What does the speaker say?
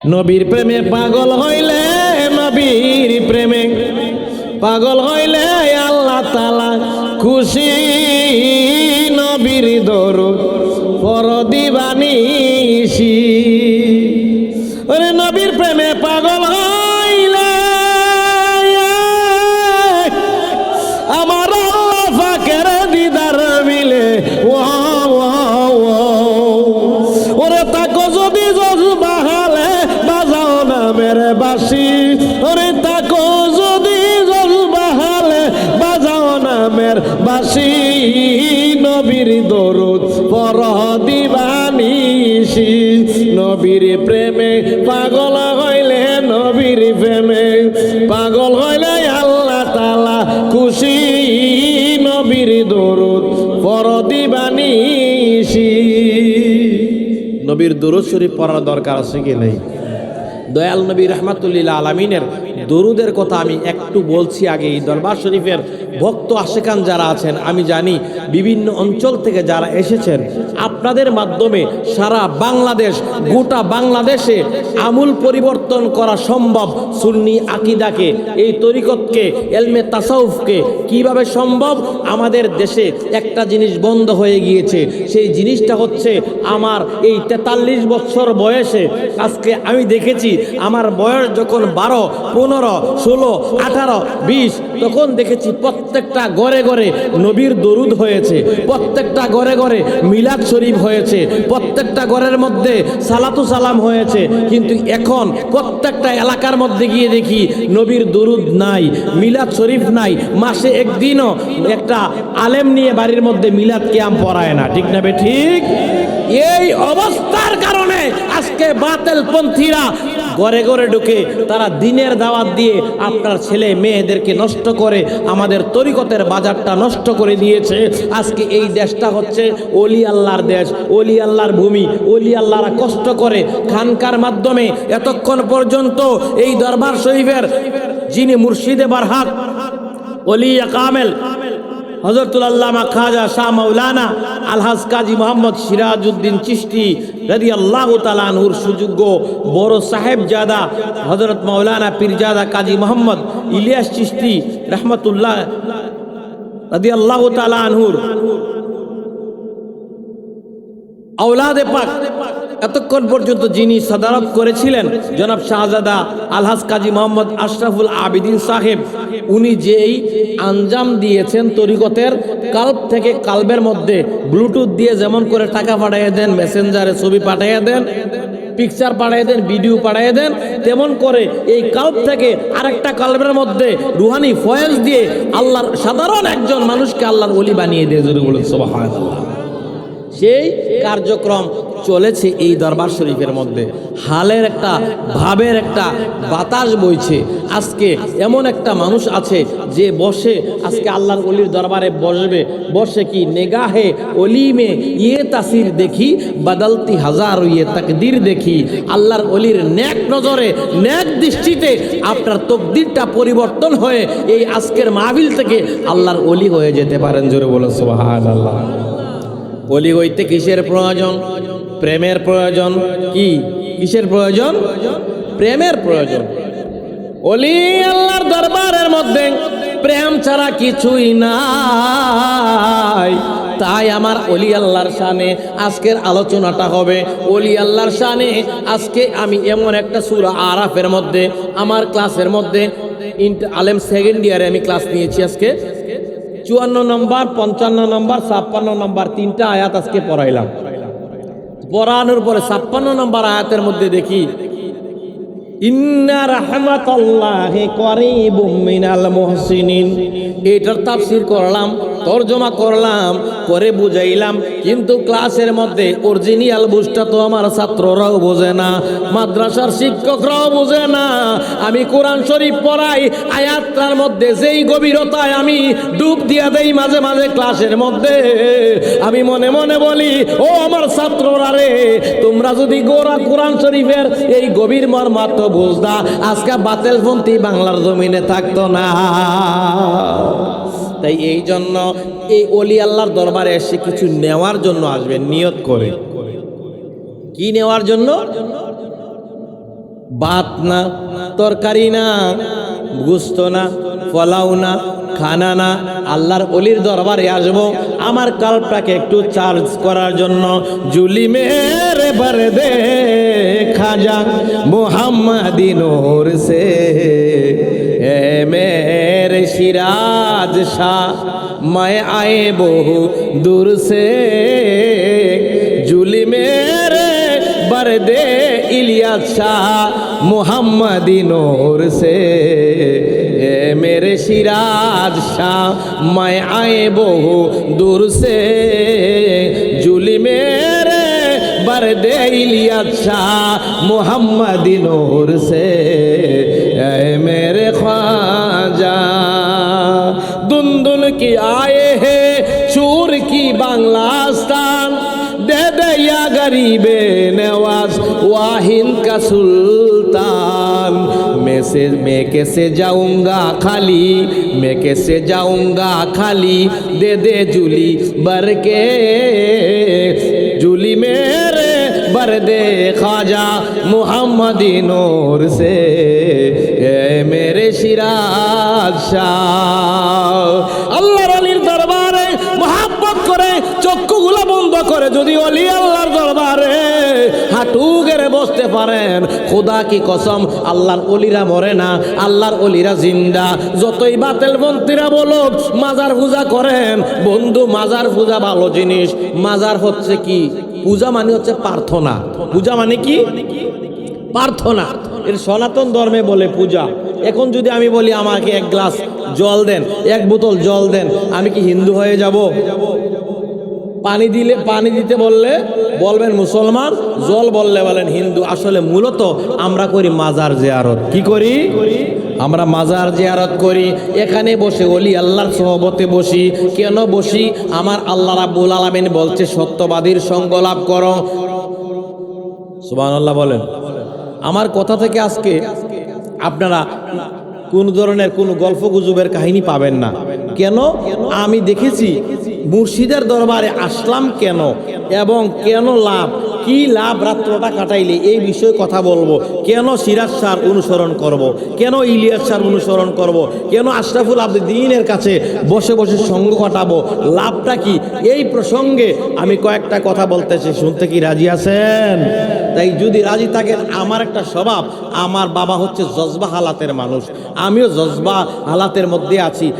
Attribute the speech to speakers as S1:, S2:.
S1: নবীর প্রেমে পাগল হইলে, নবীর প্রেমে পাগল হইলে, আল্লাহ তালা খুশি। নবীর দর পর দিবানিসি নবীর প্রেমে পাগল হইলে বাসি ওরে তাকো যদি জজ বাহালে বাজাও না মের বাসি। নবীর দরুদ পর দিবানিসি। নবীর প্রেমে পাগল হইলে নবীর প্রেমে। পাগল হইলে আল্লাহ তালা খুশি। নবীর দরুদ পর দিবানিসি। নবীর দরুদ শরীফ পড়ার দরকার আছে কি নেই? দয়াল নবী রহমাতুল্লিল্লা আলমিনের দরুদের কথা আমি একটু বলছি আগে। এই দরবার শরীফের ভক্ত আশেকান যারা আছেন, আমি জানি বিভিন্ন অঞ্চল থেকে যারা এসেছেন আপনাদের মাধ্যমে সারা বাংলাদেশ, গোটা বাংলাদেশে আমূল পরিবর্তন করা সম্ভব সুন্নি আকিদাকে, এই তরিকতকে, এলমে তাসাউফকে। কীভাবে সম্ভব? আমাদের দেশে একটা জিনিস বন্ধ হয়ে গিয়েছে, সেই জিনিসটা হচ্ছে আমার এই তেতাল্লিশ বছর বয়সে। আজকে আমি দেখেছি, আমার বয়স যখন বারো, পনেরো, ষোলো, আঠারো, বিশ, তখন দেখেছি প্রত্যেকটা ঘরে ঘরে নবীর দরুদ হয়েছে, প্রত্যেকটা ঘরে ঘরে মিলাদ শরীফ হয়েছে, প্রত্যেকটা ঘরের মধ্যে সালাতু সালাম হয়েছে, কিন্তু এখন প্রত্যেকটা এলাকার মধ্যে গিয়ে দেখি নবীর দরুদ নাই, মিলাদ শরীফ নাই, মাসে একদিনও একটা আলেম নিয়ে বাড়ির মধ্যে মিলাদ ক্যাম্প পড়ায় না, ঠিক না বে ঠিক? এই অবস্থার কারণে আজকে বাতেল পন্থীরা ঘরে ঘরে ঢুকে তারা দিনের দাওয়াত দিয়ে আপনার ছেলে মেয়েদেরকে নষ্ট করে আমাদের তরিকতের বাজারটা নষ্ট করে দিয়েছে। আজকে এই দেশটা হচ্ছে অলি আল্লাহর দেশ, অলি আল্লাহর ভূমি, অলি আল্লাহরা কষ্ট করে খানকার মাধ্যমে এতক্ষণ পর্যন্ত এই দরবার শরীফের যিনি মুর্শিদে বারহাক অলি কামেল হজরতুল আল্লামা খাজা শাহ মৌলানা আলহাজ কাজী মোহাম্মদ সিরাজউদ্দিন চিশতি রদি আল্লাহ তালানহুর সুযোগ্য বড় সাহেব জাদা হজরত মৌলানা পীরজাদা কাজী মোহাম্মদ ইলিয়াস চিশতি রহমতুল্লাহ রদি আল্লাহ তালানহুর আওলাদে পাক, এতক্ষণ পর্যন্ত যিনি সদারত করেছিলেন, জনাব শাহজাদা আলহাজ কাজী মোহাম্মদ আশরাফুল আবিদিন সাহেব, উনি যেই আঞ্জাম দিয়েছেন তরিকতের কাল্ব থেকে কালবের মধ্যে, ব্লুটুথ দিয়ে যেমন করে টাকা পাঠিয়ে দেন, মেসেঞ্জারে ছবি পাঠিয়ে দেন, পিকচার পাঠিয়ে দেন, ভিডিও পাঠিয়ে দেন, তেমন করে এই কাল্ব থেকে আরেকটা কাল্বের মধ্যে রুহানি ফয়েজ দিয়ে আল্লাহর সাধারণ একজন মানুষকে আল্লাহর ওলি বানিয়ে দিয়ে জোরে বলে সুবহানাল্লাহ। সেই কার্যক্রম চলেছে এই দরবার শরীফের মধ্যে। হালের একটা, ভাবের একটা বাতাস বইছে। আজকে এমন একটা মানুষ আছে যে বসে আজকে আল্লাহর অলির দরবারে বসবে। বসে কি নেগাহে অলিমে ইয়ে তাসির দেখি, বাদালতি হাজার ইয়ে তাকদির দেখি। আল্লাহর অলির ন্যাক নজরে, ন্যাক দৃষ্টিতে আপনার তকদিরটা পরিবর্তন হয়ে এই আজকের মাহবিল থেকে আল্লাহর অলি হয়ে যেতে পারেন। জোরে বলে সোহান আল্লাহ অলি হইতে কিসের প্রয়োজন? প্রেমের প্রয়োজন কি? কিসের প্রয়োজন? প্রেমের প্রয়োজন। অলি আল্লাহর দরবারের মধ্যে প্রেম ছাড়া কিছুই নাই। তাই আমার অলি আল্লাহর শানে আজকের আলোচনাটা হবে। অলি আল্লাহর শানে আজকে আমি এমন একটা সুরা আরাফের মধ্যে, আমার ক্লাসের মধ্যে আলেম সেকেন্ড ইয়ারে আমি ক্লাস নিয়েছি আজকে। চুয়ান্ন নম্বর, পঞ্চান্ন নম্বর, ছাপ্পান্ন নম্বর, তিনটা আয়াত আজকে পড়াইলাম। পড়ানোর পরে ছাপ্পান্ন নম্বর আয়াতের মধ্যে দেখি এটার তাফসির করলাম তরজমা করলাম, পরে বুঝাইলাম, কিন্তু ক্লাসের মধ্যে অরিজিনাল বুঝটা তো আমার ছাত্ররাও বোঝে না, মাদ্রাসার শিক্ষকরাও বোঝে না। আমি কোরআন শরীফ পড়াই, আয়াতটার মধ্যে যেই গভীরতায় আমি ডুব দিয়া দেই মাঝে মাঝে ক্লাসের মধ্যে। আমি মনে মনে বলি, ও আমার ছাত্ররা রে, তোমরা যদি গোরা কোরআন শরীফের এই গভীর মর্মাত্ম বুঝদা আজকে বাতেলপন্থী বাংলার জমিনে থাকতো না। তাই এই জন্য এই অলি আল্লাহর দরবারে এসে কিছু নেওয়ার জন্য আসবেন নিয়ত করে। কি নেওয়ার জন্য? ভাত না, তরকারি না, গুস্ত না ফলাও না, খানা না। আল্লাহর অলির দরবারে আসব। আমার কালটাকে একটু চার্জ করার জন্য। জুলি মেরে বার দে খাজা মোহাম্মদিনোর সে, এ মেরে সিরাজ শাহ मैं आए बहु दूर से जुली मेरे बरदे इलियास शाह मोहम्मदी नूर से ए मेरे सिराज शाह मैं आए बहु दूर से जुली मेरे बरदे इलियास शाह मोहम्मदी नूर से चूर की बांग्लास्तान दे दे या गरीबे नवाज वाहिन का सुल्तान मैं से मैं कैसे जाऊंगा खाली मैं कैसे जाऊंगा खाली दे दे जूली बर के जूली मेरे बर दे ख्वाजा मुहम्मदी नूर से ए मेरे सिराज শাহ আল্লাহর চক্ষুগুলো বন্ধ করে, যদি অলি আল্লাহর দরবারে হাঁটু গেড়ে বসতে পারেন, খোদা কি কসম, আল্লাহর অলিরা মরে না, আল্লাহর অলিরা জিন্দা। যতই বাতেল মন্ত্রীরা বলো মাজার পূজা করেন, বন্ধু, মাজার পূজা ভালো জিনিস। মাজার হচ্ছে কি? পূজা মানে হচ্ছে প্রার্থনা। পূজা মানে কি? প্রার্থনা। এর সনাতন ধর্মে বলে পূজা। এখন যদি আমি বলি আমাকে এক গ্লাস জল দেন, এক বোতল জল দেন, আমি কি হিন্দু হয়ে যাব? পানি দিলে, পানি দিতে বললে, বলবেন মুসলমান, জল বললে বলেন হিন্দু। আসলে মূলত আমরা করি মাজার জিয়ারত। কি করি? আমরা মাজার জিয়ারত করি। এখানে বসে অলি আল্লাহর সহবতে বসি। কেন বসি? আমার আল্লাহ রাব্বুল আলামিন বলছে, সত্যবাদীর সঙ্গ লাভ করো। বলেন। আমার কথা থেকে আজকে আপনারা কোন ধরনের কোন গল্প গুজবের কাহিনী পাবেন না। কেন? আমি দেখেছি মুর্শিদের দরবারে আসলাম কেন এবং কেন লাভ? কি লাভ রাত্রটা কাটাইলে? এই বিষয়ে কথা বলব। কেন সিরাজ সার অনুসরণ করব। কেন ইলিয়াস সার অনুসরণ করব। কেন আশরাফুল আব্দিনের কাছে বসে বসে সঙ্গ কাটাবো? লাভটা কি? এই প্রসঙ্গে আমি কয়েকটা কথা বলতেছি। শুনতে কি রাজি আছেন? তাই যদি রাজি থাকেন, আমার একটা স্বভাব। আমার বাবা হচ্ছে জজবা হালাতের মানুষ। আমিও জজবা হালাতের মধ্যে আছি।